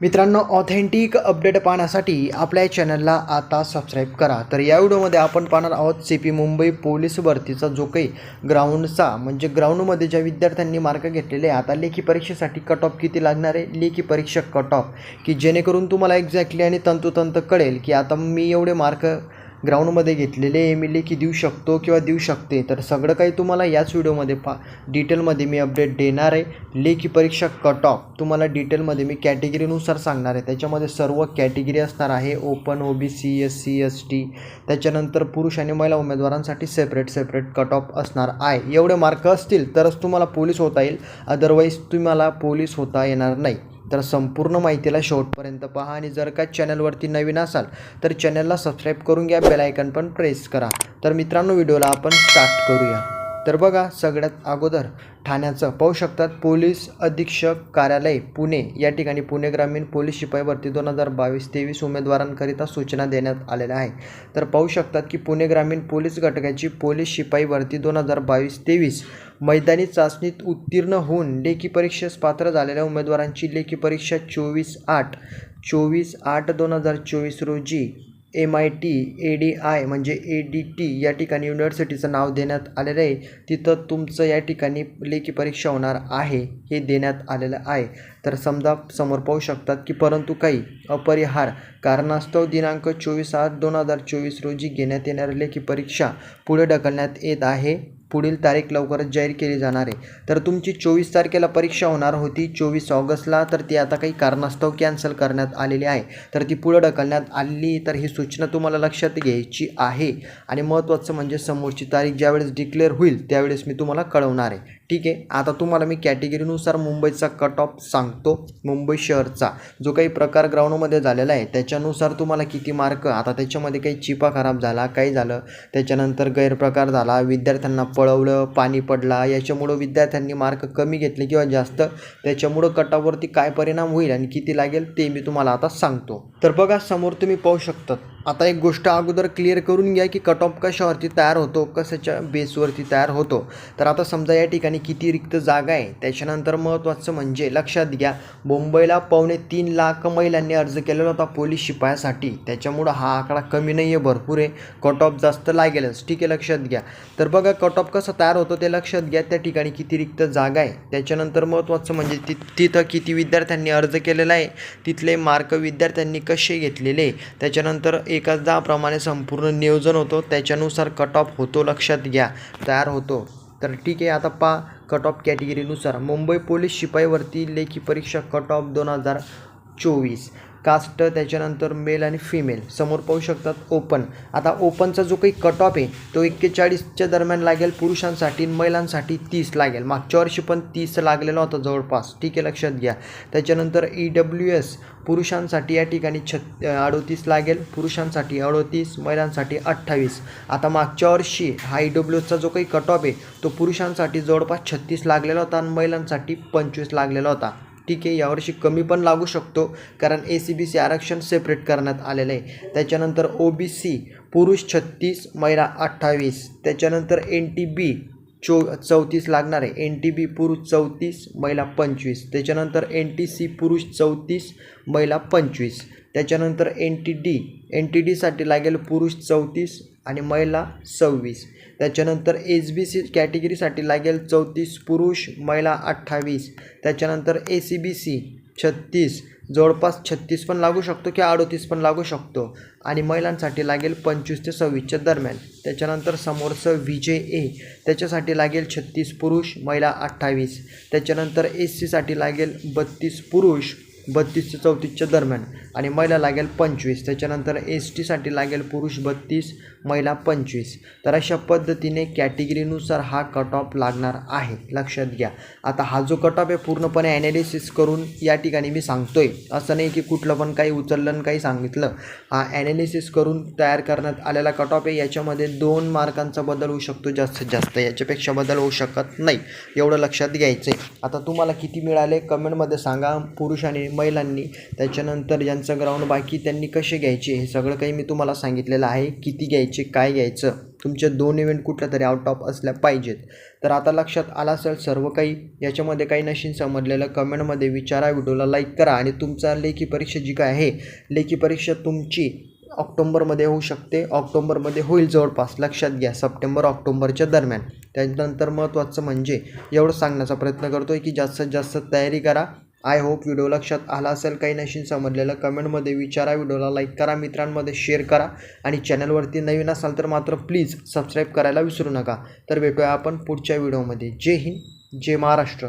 मित्रांनो authentic update पाहण्यासाठी आपल्या चॅनलला आता सबस्क्राईब करा. तर या व्हिडिओमध्ये आपण पाहणार आहोत सी पी मुंबई पोलीस भरतीचा जो काही ग्राउंडचा म्हणजे ग्राउंडमध्ये ज्या विद्यार्थ्यांनी मार्क घेतलेले आहे आता लेखी परीक्षेसाठी कट ऑफ किती लागणार आहे? लेखी परीक्षा कट ऑफ की जेणेकरून तुम्हाला एक्झॅक्टली आणि तंतोतंत कळेल की आता मी एवढे मार्क ग्राउंडमध्ये घेतलेले आहे मी लेखी देऊ शकतो किंवा देऊ शकते. तर सगळं काही तुम्हाला याच व्हिडिओमध्ये पा डिटेलमध्ये मी अपडेट देणार आहे. लेखी परीक्षा कट ऑफ तुम्हाला डिटेलमध्ये मी कॅटेगरीनुसार सांगणार आहे. त्याच्यामध्ये सर्व कॅटेगरी असणार आहे. Open O B C S C S T त्याच्यानंतर पुरुष आणि महिला उमेदवारांसाठी सेपरेट सेपरेट कट ऑफ असणार आहे. एवढे मार्क असतील तरच तुम्हाला पोलीस होता येईल. अदरवाईज तुम्हाला पोलीस होता येणार नाही. तर संपूर्ण माहितीला शेवटपर्यंत पहा आणि जर का चॅनलवरती नवीन असाल तर चॅनलला सबस्क्राईब करून घ्या बेलायकन पण प्रेस करा. तर मित्रांनो व्हिडिओला आपण स्टार्ट करूया. तर बघा सगळ्यात अगोदर ठाण्याचं पाहू शकतात पोलीस अधीक्षक कार्यालय पुणे. या ठिकाणी पुणे ग्रामीण पोलीस शिपाई भरती दोन हजार बावीस तेवीस उमेदवारांकरिता सूचना देण्यात आलेल्या आहे तर पाहू शकतात की पुणे ग्रामीण पोलीस घटकाची पोलीस शिपाई भरती दोन हजार बावीस तेवीस मैदानी चाचणीत उत्तीर्ण होऊन लेखी परीक्षेस पात्र झालेल्या उमेदवारांची लेखी परीक्षा चोवीस आठ चोवीस आठ दोन हजार चोवीस रोजी M I T A D I म्हणजे ए डी टी या ठिकाणी युनिव्हर्सिटीचं नाव देण्यात आलेलं आहे. तिथं तुमचं या ठिकाणी लेखी परीक्षा होणार आहे हे देण्यात आलेलं आहे. तर समजा समोर पाहू शकतात की परंतु काही अपरिहार कारणास्तव दिनांक चोवीस आठ दोन हजार चोवीस रोजी घेण्यात येणारी लेखी परीक्षा पुढे ढकलण्यात येत आहे. पुढील तारीख लवकरच जाहीर केली जाणार आहे. तर तुमची चोवीस तारखेला परीक्षा होणार होती चोवीस ऑगस्टला. तर ती आता काही कारणास्तव कॅन्सल करण्यात आलेली आहे. तर ती पुढं ढकलण्यात आली तर ही सूचना तुम्हाला लक्षात घ्यायची आहे. आणि महत्त्वाचं म्हणजे समोरची तारीख ज्यावेळेस डिक्लेअर होईल त्यावेळेस मी तुम्हाला कळवणार आहे. ठीक आहे. आता तुम्हाला मी कॅटेगरीनुसार मुंबईचा कट ऑफ सांगतो. मुंबई शहरचा जो काही प्रकार ग्राउंडमध्ये झालेला आहे त्याच्यानुसार तुम्हाला किती मार्क आता त्याच्यामध्ये काही चिपा खराब झाला काही झालं त्याच्यानंतर गैरप्रकार झाला विद्यार्थ्यांना पळवलं पाणी पडला याच्यामुळं विद्यार्थ्यांनी मार्क कमी घेतले किंवा जास्त त्याच्यामुळं कटावरती काय परिणाम होईल आणि किती लागेल ते मी तुम्हाला आता सांगतो. तर बघा समोर तुम्ही पाहू शकतात. आता एक गोष्ट अगोदर क्लिअर करून घ्या की कट ऑफ कशावरती तयार होतो कशाच्या बेसवरती तयार होतो. तर आता समजा या ठिकाणी किती रिक्त जागा आहे त्याच्यानंतर महत्त्वाचं म्हणजे लक्षात घ्या मुंबईला पावणे तीन लाख महिलांनी अर्ज केलेला होता पोलीस शिपायासाठी. त्याच्यामुळं हा आकडा कमी नाही आहे भरपूर आहे. कट ऑफ जास्त लागेलच ठीक आहे लक्षात घ्या. तर बघा कट ऑफ कसं तयार होतं ते लक्षात घ्या त्या ठिकाणी किती रिक्त जागा आहे. त्याच्यानंतर महत्त्वाचं म्हणजे ति तिथं किती विद्यार्थ्यांनी अर्ज केलेला आहे तिथले मार्क विद्यार्थ्यांनी कसे घेतलेले त्याच्यानंतर एकाचदाप्रमाणे संपूर्ण नियोजन होतो त्याच्यानुसार कट ऑफ होतो लक्षात घ्या तयार होतो. तर ठीक आहे आता पा कट ऑफ कॅटेगरीनुसार मुंबई पोलीस शिपाईवरती लेखी परीक्षा कट ऑफ दोन हजार चोवीस. कास्ट त्याच्यानंतर मेल आणि फिमेल समोर पाहू शकतात ओपन आता ओपनचा जो काही कट ऑफ आहे तो एक्केचाळीसच्या दरम्यान लागेल पुरुषांसाठी आणि महिलांसाठी तीस लागेल. मागच्या वर्षी पण तीस लागलेला होता जवळपास. ठीक आहे लक्षात घ्या. त्याच्यानंतर ई डब्ल्यू एस पुरुषांसाठी या ठिकाणी छत अडोतीस लागेल. पुरुषांसाठी अडोतीस महिलांसाठी अठ्ठावीस. आता मागच्या वर्षी हा ई डब्ल्यू एसचा जो काही कट ऑफ आहे तो पुरुषांसाठी जवळपास छत्तीस लागलेला होता आणि महिलांसाठी पंचवीस लागलेला होता. ठीक आहे यावर्षी कमी पण लागू शकतो कारण ए सी बी सी आरक्षण सेपरेट करण्यात आलेलं आहे. त्याच्यानंतर ओ बी सी पुरुष छत्तीस महिला अठ्ठावीस. त्याच्यानंतर एन टी बी चो चौतीस लागणार आहे. एन टी बी पुरुष चौतीस महिला पंचवीस. त्याच्यानंतर एन टी सी पुरुष चौतीस महिला पंचवीस. त्याच्यानंतर N T D N T डीसाठी लागेल पुरुष चौतीस आणि महिला सव्वीस. त्याच्यानंतर एस बी सी कॅटेगरीसाठी लागेल चौतीस पुरुष महिला अठ्ठावीस. त्याच्यानंतर ए सी बी सी छत्तीस. जवळपास छत्तीस पण लागू शकतो किंवा अडोतीस पण लागू शकतो. आणि महिलांसाठी लागेल पंचवीस ते सव्वीसच्या दरम्यान. त्याच्यानंतर समोरचं व्ही ए. त्याच्यासाठी लागेल छत्तीस पुरुष महिला अठ्ठावीस. त्याच्यानंतर एस सीसाठी लागेल बत्तीस पुरुष बत्तीस ते चौतीसच्या दरम्यान. आणि महिला लागेल पंचवीस. त्याच्यानंतर एस टीसाठी लागेल पुरुष बत्तीस महिला पंचवीस. तर अशा पद्धतीने कॅटेगरीनुसार हा कट ऑफ लागणार आहे. लक्षात घ्या. आता हा जो कट ऑफ आहे पूर्णपणे ॲनालिसिस करून या ठिकाणी मी सांगतो आहे असं नाही की कुठलं पण काही उचललं आणि काही सांगितलं. हा ॲनालिसिस करून तयार करण्यात आलेला कट ऑफ आहे. याच्यामध्ये दोन मार्कांचा बदल होऊ शकतो. जास्तीत जास्त. याच्यापेक्षा बदल होऊ शकत नाही. एवढं लक्षात घ्यायचं आहे आता तुम्हाला किती मिळाले? कमेंटमध्ये सांगा. पुरुष आणि महिलांनी त्याच्यानंतर ज्यांचं ग्राउंड बाकी त्यांनी कसे घ्यायचे? हे सगळं काही मी तुम्हाला सांगितलेलं आहे. किती घ्यायचे काय घ्यायचं? तुमचे दोन इव्हेंट कुठल्या तरी आउट ऑफ असल्या पाहिजेत. तर आता लक्षात आला असेल सर्व काही याच्यामध्ये काही नशीन समजलेलं कमेंटमध्ये विचारा व्हिडिओला लाईक करा आणि तुमचा लेखी परीक्षा जी काय आहे लेखी परीक्षा तुमची ऑक्टोंबरमध्ये होऊ शकते. ऑक्टोंबरमध्ये होईल जवळपास. लक्षात घ्या सप्टेंबर ऑक्टोंबरच्या दरम्यान. त्यानंतर महत्त्वाचं म्हणजे एवढं सांगण्याचा प्रयत्न करतो आहे की जास्तीत जास्त तयारी करा. आय होप व्हिडिओ लक्षात आला असेल. काही नशीन समजलेलं कमेंटमध्ये विचारा. व्हिडिओला लाईक करा. मित्रांमध्ये शेअर करा. आणि चॅनलवरती नवीन असाल तर मात्र प्लीज सबस्क्राईब करायला विसरू नका. तर भेटूया आपण पुढच्या व्हिडिओमध्ये जय हिंद. जय महाराष्ट्र.